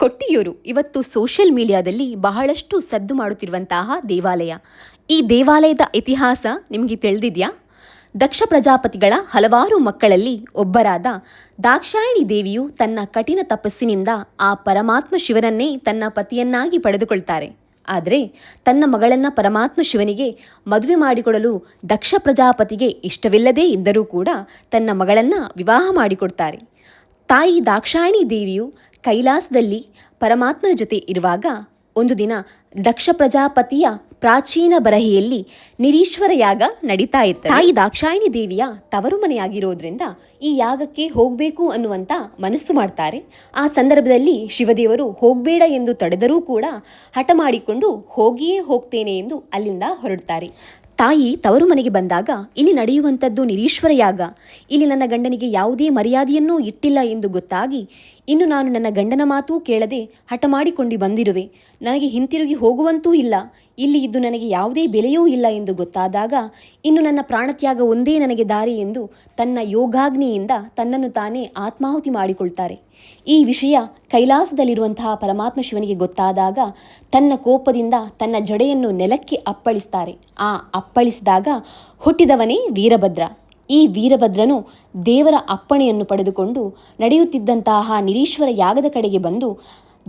ಕೊಟ್ಟಿಯೂರು. ಇವತ್ತು ಸೋಷಿಯಲ್ ಮೀಡಿಯಾದಲ್ಲಿ ಬಹಳಷ್ಟು ಸದ್ದು ಮಾಡುತ್ತಿರುವಂತಹ ದೇವಾಲಯ. ಈ ದೇವಾಲಯದ ಇತಿಹಾಸ ನಿಮಗೆ ತಿಳಿದಿದೆಯಾ? ದಕ್ಷ ಪ್ರಜಾಪತಿಗಳ ಹಲವಾರು ಮಕ್ಕಳಲ್ಲಿ ಒಬ್ಬರಾದ ದಾಕ್ಷಾಯಣಿ ದೇವಿಯು ತನ್ನ ಕಠಿಣ ತಪಸ್ಸಿನಿಂದ ಆ ಪರಮಾತ್ಮ ಶಿವನನ್ನೇ ತನ್ನ ಪತಿಯನ್ನಾಗಿ ಪಡೆದುಕೊಳ್ತಾರೆ. ಆದರೆ ತನ್ನ ಮಗಳನ್ನು ಪರಮಾತ್ಮ ಶಿವನಿಗೆ ಮದುವೆ ಮಾಡಿಕೊಡಲು ದಕ್ಷ ಪ್ರಜಾಪತಿಗೆ ಇಷ್ಟವಿಲ್ಲದೇ ಇದ್ದರೂ ಕೂಡ ತನ್ನ ಮಗಳನ್ನು ವಿವಾಹ ಮಾಡಿಕೊಡ್ತಾರೆ. ತಾಯಿ ದಾಕ್ಷಾಯಣಿ ದೇವಿಯು ಕೈಲಾಸದಲ್ಲಿ ಪರಮಾತ್ಮನ ಜೊತೆ ಇರುವಾಗ ಒಂದು ದಿನ ದಕ್ಷ ಪ್ರಜಾಪತಿಯ ಪ್ರಾಚೀನ ಬರಹಿಯಲ್ಲಿ ನಿರೀಶ್ವರ ಯಾಗ ನಡೀತಾ ಇರ್ತದೆ. ತಾಯಿ ದಾಕ್ಷಾಯಿಣಿ ದೇವಿಯ ತವರು ಮನೆಯಾಗಿರೋದ್ರಿಂದ ಈ ಯಾಗಕ್ಕೆ ಹೋಗಬೇಕು ಅನ್ನುವಂತ ಮನಸ್ಸು ಮಾಡ್ತಾರೆ. ಆ ಸಂದರ್ಭದಲ್ಲಿ ಶಿವದೇವರು ಹೋಗಬೇಡ ಎಂದು ತಡೆದರೂ ಕೂಡ ಹಠ ಮಾಡಿಕೊಂಡು ಹೋಗಿಯೇ ಹೋಗ್ತೇನೆ ಎಂದು ಅಲ್ಲಿಂದ ಹೊರಡ್ತಾರೆ. ತಾಯಿ ತವರು ಮನೆಗೆ ಬಂದಾಗ ಇಲ್ಲಿ ನಡೆಯುವಂಥದ್ದು ನಿರೀಶ್ವರ ಯಾಗ. ಇಲ್ಲಿ ನನ್ನ ಗಂಡನಿಗೆ ಯಾವುದೇ ಮರ್ಯಾದೆಯನ್ನೂ ಇಟ್ಟಿಲ್ಲ ಎಂದು ಗೊತ್ತಾಗಿ ಇನ್ನು ನಾನು ನನ್ನ ಗಂಡನ ಮಾತೂ ಕೇಳದೆ ಹಠ ಮಾಡಿಕೊಂಡು ಬಂದಿರುವೆ. ನನಗೆ ಹಿಂತಿರುಗಿ ಹೋಗುವಂತೂ ಇಲ್ಲ. ಇಲ್ಲಿ ಇದ್ದು ನನಗೆ ಯಾವುದೇ ಬೆಲೆಯೂ ಇಲ್ಲ ಎಂದು ಗೊತ್ತಾದಾಗ, ಇನ್ನು ನನ್ನ ಪ್ರಾಣತ್ಯಾಗ ಒಂದೇ ನನಗೆ ದಾರಿ ಎಂದು ತನ್ನ ಯೋಗಾಗ್ನಿಯಿಂದ ತನ್ನನ್ನು ತಾನೇ ಆತ್ಮಾಹುತಿ ಮಾಡಿಕೊಳ್ತಾರೆ. ಈ ವಿಷಯ ಕೈಲಾಸದಲ್ಲಿರುವಂತಹ ಪರಮಾತ್ಮ ಶಿವನಿಗೆ ಗೊತ್ತಾದಾಗ, ತನ್ನ ಕೋಪದಿಂದ ತನ್ನ ಜಡೆಯನ್ನು ನೆಲಕ್ಕೆ ಅಪ್ಪಳಿಸ್ತಾರೆ. ಆ ಅಪ್ಪಳಿಸಿದಾಗ ಹುಟ್ಟಿದವನೇ ವೀರಭದ್ರ. ಈ ವೀರಭದ್ರನು ದೇವರ ಅಪ್ಪಣೆಯನ್ನು ಪಡೆದುಕೊಂಡು ನಡೆಯುತ್ತಿದ್ದಂತಹ ನಿರೀಶ್ವರ ಯಾಗದ ಕಡೆಗೆ ಬಂದು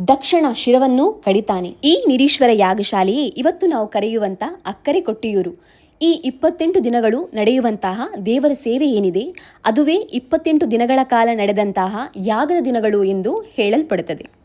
ದಕ್ಷಿಣ ಶಿರವನ್ನು ಕಡಿತಾನೆ. ಈ ನಿರೀಶ್ವರ ಯಾಗಶಾಲೆಯೇ ಇವತ್ತು ನಾವು ಕರೆಯುವಂತ ಅಕ್ಕರೆ ಕೊಟ್ಟಿಯೂರು. ಈ ಇಪ್ಪತ್ತೆಂಟು ದಿನಗಳು ನಡೆಯುವಂತಹ ದೇವರ ಸೇವೆ ಏನಿದೆ? ಅದುವೇ ಇಪ್ಪತ್ತೆಂಟು ದಿನಗಳ ಕಾಲ ನಡೆದಂತಹ ಯಾಗದ ದಿನಗಳು ಎಂದು ಹೇಳಲ್ಪಡುತ್ತದೆ.